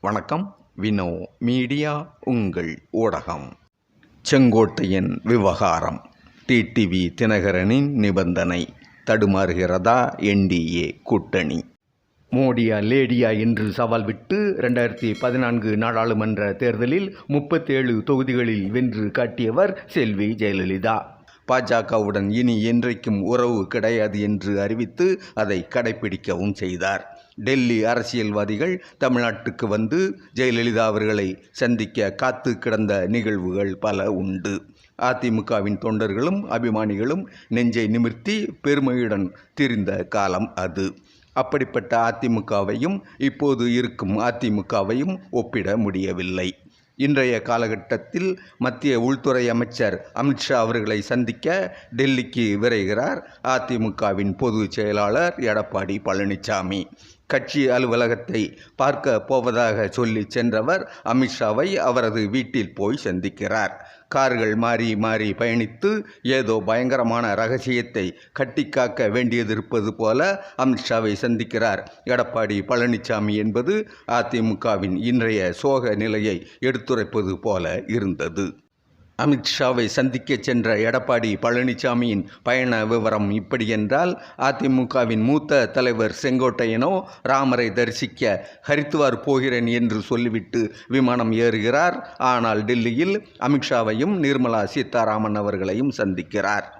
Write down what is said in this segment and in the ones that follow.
வணக்கம். வினோ மீடியா உங்கள் ஊடகம். செங்கோட்டையின் விவகாரம். டிடிவி தினகரனின் நிபந்தனை. தடுமாறுகிறதா என்டிஏ கூட்டணி? மோடியா லேடியா என்று சவால் விட்டு ரெண்டாயிரத்தி பதினான்கு நாடாளுமன்ற தேர்தலில் முப்பத்தேழு தொகுதிகளில் வென்று காட்டியவர் செல்வி ஜெயலலிதா. பாஜகவுடன் இனி என்றைக்கும் உறவு கிடையாது என்று அறிவித்து அதை கடைபிடிக்கவும் செய்தார். டெல்லி அரசியல்வாதிகள் தமிழ்நாட்டுக்கு வந்து ஜெயலலிதா அவர்களை சந்திக்க காத்து கிடந்த நிகழ்வுகள் பல உண்டு. அதிமுகவின் தொண்டர்களும் அபிமானிகளும் நெஞ்சை நிமிர்த்தி பெருமையுடன் திரிந்த காலம் அது. அப்படிப்பட்ட அதிமுகவையும் இப்போது இருக்கும் அதிமுகவையும் ஒப்பிட முடியவில்லை. இன்றைய காலகட்டத்தில் மத்திய உள்துறை அமைச்சர் அமித்ஷா அவர்களை சந்திக்க டெல்லிக்கு விரைகிறார் அதிமுகவின் பொதுச் செயலாளர் எடப்பாடி பழனிசாமி கட்சி அலுவலகத்தை பார்க்க போவதாக சொல்லி சென்றவர் அமித்ஷாவை அவரது வீட்டில் போய் சந்திக்கிறார். கார்கள் மாறி மாறி பயணித்து ஏதோ பயங்கரமான ரகசியத்தை கட்டிக்காக்க வேண்டியதிருப்பது போல அமித்ஷாவை சந்திக்கிறார். எடப்பாடி பழனிசாமி என்பது அதிமுகவின் இன்றைய சோக நிலையை எடுத்துரைப்பது போல இருந்தது. அமித்ஷாவை சந்திக்க சென்ற எடப்பாடி பழனிசாமியின் பயண விவரம் இப்படியென்றால் அதிமுகவின் மூத்த தலைவர் செங்கோட்டையனோ ராமரை தரிசிக்க ஹரித்துவார் போகிறேன் என்று சொல்லிவிட்டு விமானம் ஏறுகிறார். ஆனால் டெல்லியில் அமித்ஷாவையும் நிர்மலா சீதாராமன் அவர்களையும் சந்திக்கிறார்.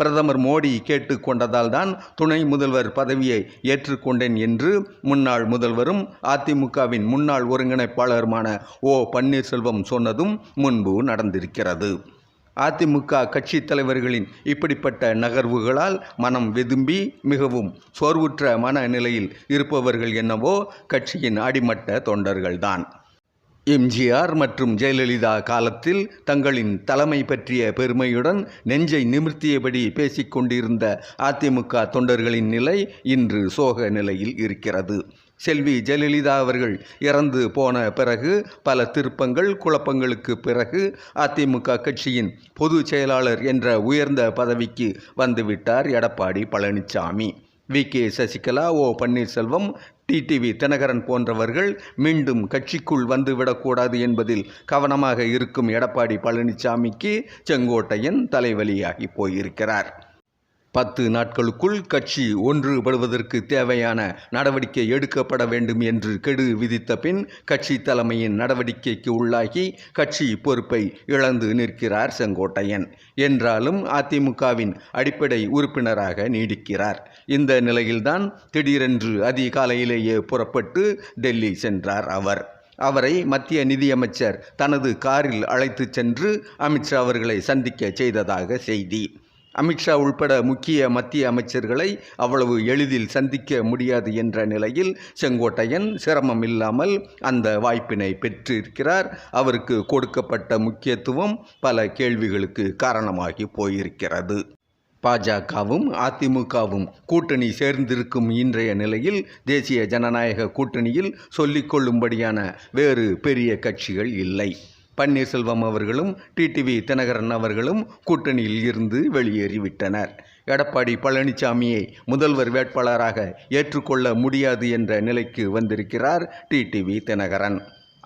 பிரதமர் மோடி கேட்டுக்கொண்டதால் தான் துணை முதல்வர் பதவியை ஏற்றுக்கொண்டேன் என்று முன்னாள் முதல்வரும் அதிமுகவின் முன்னாள் ஒருங்கிணைப்பாளருமான ஓ பன்னீர்செல்வம் சொன்னதும் முன்பு நடந்திருக்கிறது. அதிமுக கட்சி தலைவர்களின் இப்படிப்பட்ட நகர்வுகளால் மனம் வெதும்பி மிகவும் சோர்வுற்ற மனநிலையில் இருப்பவர்கள் என்னவோ கட்சியின் அடிமட்ட தொண்டர்கள்தான். எம்ஜிஆர் மற்றும் ஜெயலலிதா காலத்தில் தங்களின் தலைமை பற்றிய பெருமையுடன் நெஞ்சை நிமிர்த்தியபடி பேசிக்கொண்டிருந்த அதிமுக தொண்டர்களின் நிலை இன்று சோக நிலையில் இருக்கிறது. செல்வி ஜெயலலிதா அவர்கள் இறந்து போன பிறகு பல திருப்பங்கள் குழப்பங்களுக்கு பிறகு அதிமுக கட்சியின் பொதுச் செயலாளர் என்ற உயர்ந்த பதவிக்கு வந்துவிட்டார் Edappadi Palaniswami V K Sasikala O Panneerselvam TTV Dhinakaran போன்றவர்கள் மீண்டும் கட்சிக்குள் வந்துவிடக்கூடாது என்பதில் கவனமாக இருக்கும் எடப்பாடி பழனிசாமிக்கு செங்கோட்டையன் தலைவலியாகி போயிருக்கிறார். பத்து நாட்களுக்குள் கட்சி ஒன்றுபடுவதற்கு தேவையான நடவடிக்கை எடுக்கப்பட வேண்டும் என்று கெடு விதித்த பின் கட்சி தலைமையின் நடவடிக்கைக்கு உள்ளாகி கட்சி பொறுப்பை இழந்து நிற்கிறார் செங்கோட்டையன். என்றாலும் அதிமுகவின் அடிப்படை உறுப்பினராக நீடிக்கிறார். இந்த நிலையில்தான் திடீரென்று அதிகாலையிலேயே புறப்பட்டு டெல்லி சென்றார் அவர். அவரை மத்திய நிதியமைச்சர் தனது காரில் அழைத்து சென்று அமித்ஷா அவர்களை சந்திக்க செய்ததாக செய்தி. அமித்ஷா உள்பட முக்கிய மத்திய அமைச்சர்களை அவ்வளவு எளிதில் சந்திக்க முடியாது என்ற நிலையில் செங்கோட்டையன் சிரமம் இல்லாமல் அந்த வாய்ப்பினை பெற்றிருக்கிறார். அவருக்கு கொடுக்கப்பட்ட முக்கியத்துவம் பல கேள்விகளுக்கு காரணமாகி போயிருக்கிறது. பாஜகவும் அதிமுகவும் கூட்டணி சேர்ந்திருக்கும் இன்றைய நிலையில் தேசிய ஜனநாயக கூட்டணியில் சொல்லிக்கொள்ளும்படியான வேறு பெரிய கட்சிகள் இல்லை. பன்னீர்செல்வம் அவர்களும் டிடிவி தினகரன் அவர்களும் கூட்டணியில் இருந்து வெளியேறிவிட்டனர். எடப்பாடி பழனிசாமியை முதல்வர் வேட்பாளராக ஏற்றுக்கொள்ள முடியாது என்ற நிலைக்கு வந்திருக்கிறார் டிடிவி தினகரன்.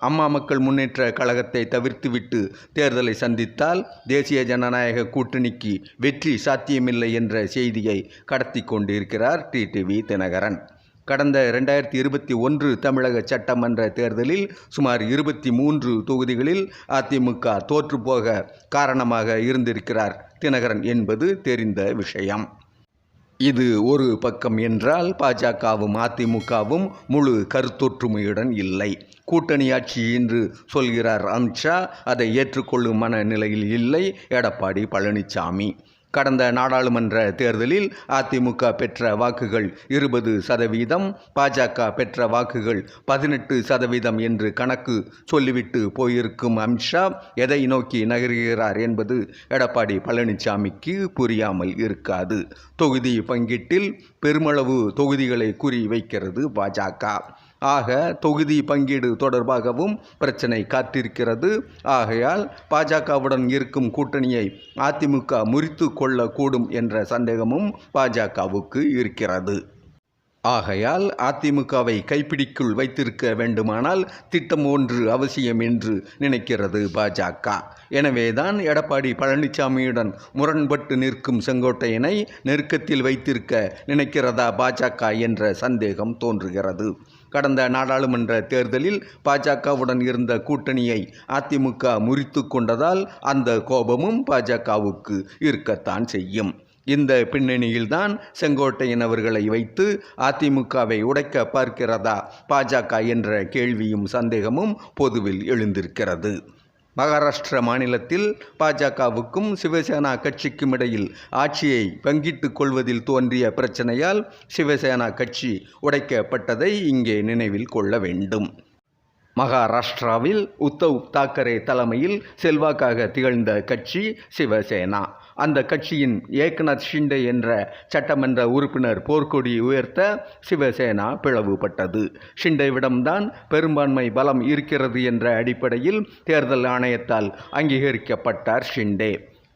அம்மா மக்கள் முன்னேற்ற கழகத்தை தவிர்த்துவிட்டு தேர்தலை சந்தித்தால் தேசிய ஜனநாயக கூட்டணிக்கு வெற்றி சாத்தியமில்லை என்ற செய்தியை கடத்தி கொண்டிருக்கிறார் டிடிவி தினகரன். கடந்த ரெண்டாயிரத்தி இருபத்தி ஒன்று தமிழக சட்டமன்ற தேர்தலில் சுமார் இருபத்தி மூன்று தொகுதிகளில் அதிமுக தோற்றுப்போக காரணமாக இருந்திருக்கிறார். தினகரன் என்பது தெரிந்த விஷயம். இது ஒரு பக்கம் என்றால் பாஜகவும் அதிமுகவும் முழு கருத்தொற்றுமையுடன் இல்லை. கூட்டணி ஆட்சி என்று சொல்கிறார் அமித்ஷா அதை ஏற்றுக்கொள்ளும் மனநிலையில் இல்லை. எடப்பாடி பழனிசாமி கடந்த நாடாளுமன்ற தேர்தலில் அதிமுக பெற்ற வாக்குகள் இருபது சதவீதம் பாஜக பெற்ற வாக்குகள் பதினெட்டு சதவீதம் என்று கணக்கு சொல்லிவிட்டு போயிருக்கும் அமித்ஷா எதை நோக்கி நகர்கிறார் என்பது எடப்பாடி பழனிசாமிக்கு புரியாமல் இருக்காது. தொகுதி பங்கீட்டில் பெருமளவு தொகுதிகளை குறி வைக்கிறது பாஜக. ஆக தொகுதி பங்கீடு தொடர்பாகவும் பிரச்சனை காத்திருக்கிறது. ஆகையால் பாஜகவுடன் இருக்கும் கூட்டணியை அதிமுக முறித்து கொள்ளக்கூடும் என்ற சந்தேகமும் பாஜகவுக்கு இருக்கிறது. ஆகையால் அதிமுகவை கைப்பிடிக்குள் வைத்திருக்க வேண்டுமானால் திட்டம் ஒன்று அவசியம் என்று நினைக்கிறது பாஜக. எனவேதான் எடப்பாடி பழனிசாமியுடன் முரண்பட்டு நிற்கும் செங்கோட்டையனை நெருக்கத்தில் வைத்திருக்க நினைக்கிறதா பாஜக என்ற சந்தேகம் தோன்றுகிறது. கடந்த நாடாளுமன்ற தேர்தலில் பாஜகவுடன் இருந்த கூட்டணியை அதிமுக முறித்து கொண்டதால் அந்த கோபமும் பாஜகவுக்கு இருக்கத்தான் செய்யும். இந்த பின்னணியில்தான் செங்கோட்டையன் அவர்களை வைத்து அதிமுகவை உடைக்க பார்க்கிறதா? பாஜக என்ற கேள்வியும் சந்தேகமும் பொதுவில் எழுந்திருக்கிறது. மகாராஷ்டிர மாநிலத்தில் பாஜகவுக்கும் சிவசேனா கட்சிக்கும் இடையில் ஆட்சியை பங்கிட்டுக் கொள்வதில் தோன்றிய பிரச்சனையால் சிவசேனா கட்சி உடைக்கப்பட்டதை இங்கே நினைவில் கொள்ள வேண்டும். மகாராஷ்டிராவில் உத்தவ் தாக்கரே தலைமையில் செல்வாக்காக திகழ்ந்த கட்சி சிவசேனா. அந்த கட்சியின் ஏக்நாத் ஷிண்டே என்ற சட்டமன்ற உறுப்பினர் போர்க்கொடி உயர்த்த சிவசேனா பிளவுபட்டது. ஷிண்டேவிடம்தான் பெரும்பான்மை பலம் இருக்கிறது என்ற அடிப்படையில் தேர்தல் ஆணையத்தால் அங்கீகரிக்கப்பட்டார் ஷிண்டே.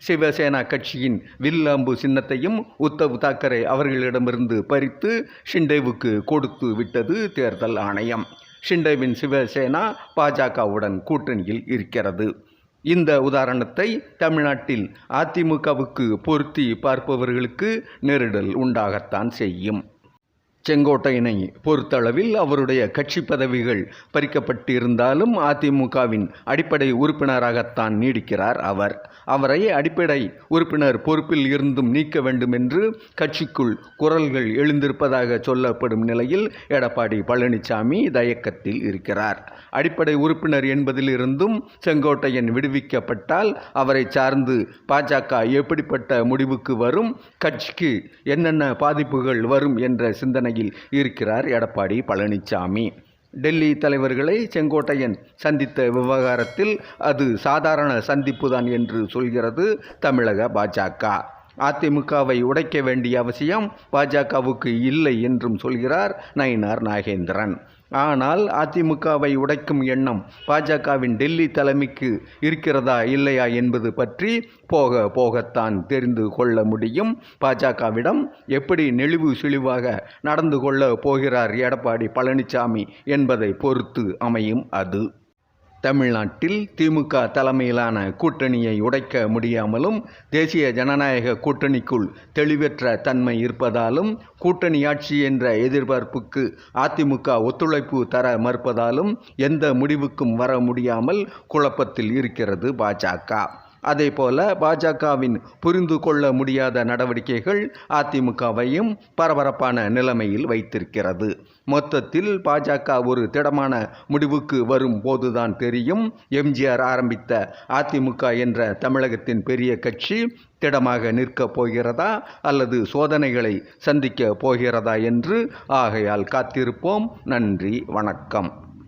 சிவசேனா கட்சியின் வில்லாம்பு சின்னத்தையும் உத்தவ் தாக்கரே அவர்களிடமிருந்து பறித்து ஷிண்டேவுக்கு கொடுத்து விட்டது தேர்தல் ஆணையம். ஷிண்டேவின் சிவசேனா பாஜகவுடன் கூட்டணியில் இருக்கிறது. இந்த உதாரணத்தை தமிழ்நாட்டில் அதிமுகவுக்கு பொருத்தி பார்ப்பவர்களுக்கு நெருடல் உண்டாகத்தான் செய்யும். செங்கோட்டையனை பொறுத்தளவில் அவருடைய கட்சி பதவிகள் பறிக்கப்பட்டிருந்தாலும் அதிமுகவின் அடிப்படை உறுப்பினராகத்தான் நீடிக்கிறார் அவர். அவரை அடிப்படை உறுப்பினர் பொறுப்பில் இருந்தும் நீக்க வேண்டும் என்று கட்சிக்குள் குரல்கள் எழுந்திருப்பதாக சொல்லப்படும் நிலையில் எடப்பாடி பழனிசாமி தயக்கத்தில் இருக்கிறார். அடிப்படை உறுப்பினர் என்பதிலிருந்தும் செங்கோட்டையன் விடுவிக்கப்பட்டால் அவரை சார்ந்து பாஜக எப்படிப்பட்ட முடிவுக்கு வரும் கட்சிக்கு என்னென்ன பாதிப்புகள் வரும் என்ற நிலையில் இருக்கிறார் எடப்பாடி பழனிசாமி டெல்லி தலைவர்களை செங்கோட்டையன் சந்தித்த விவகாரத்தில் அது சாதாரண சந்திப்புதான் என்று சொல்கிறது தமிழக பாஜக. அதிமுகவை உடைக்க வேண்டிய அவசியம் பாஜகவுக்கு இல்லை என்றும் சொல்கிறார் நயினார் நாகேந்திரன். ஆனால் அதிமுகவை உடைக்கும் எண்ணம் பாஜகவின் டெல்லி தலைமைக்கு இருக்கிறதா இல்லையா என்பது பற்றி போக போகத்தான் தெரிந்து கொள்ள முடியும். பாஜகவிடம் எப்படி நெளிவு சுழிவாக நடந்து கொள்ள போகிறார் எடப்பாடி பழனிசாமி என்பதை பொறுத்து அமையும் அது. தமிழ்நாட்டில் திமுக தலைமையிலான கூட்டணியை உடைக்க முடியாமலும் தேசிய ஜனநாயக கூட்டணிக்குள் தெளிவற்ற தன்மை இருப்பதாலும் கூட்டணி ஆட்சி என்ற எதிர்பார்ப்புக்கு அதிமுக ஒத்துழைப்பு தர மறுப்பதாலும் எந்த முடிவுக்கும் வர முடியாமல் குழப்பத்தில் இருக்கிறது பாஜக. அதேபோல பாஜகவின் புரிந்து கொள்ள முடியாத நடவடிக்கைகள் அதிமுகவையும் பரபரப்பான நிலைமையில் வைத்திருக்கிறது. மொத்தத்தில் பாஜக ஒரு திடமான முடிவுக்கு வரும் போதுதான் தெரியும். எம்ஜிஆர் ஆரம்பித்த அதிமுக என்ற தமிழகத்தின் பெரிய கட்சி திடமாக நிற்கப் போகிறதா அல்லது சோதனைகளை சந்திக்க போகிறதா என்று ஆகையால் காத்திருப்போம். நன்றி வணக்கம்.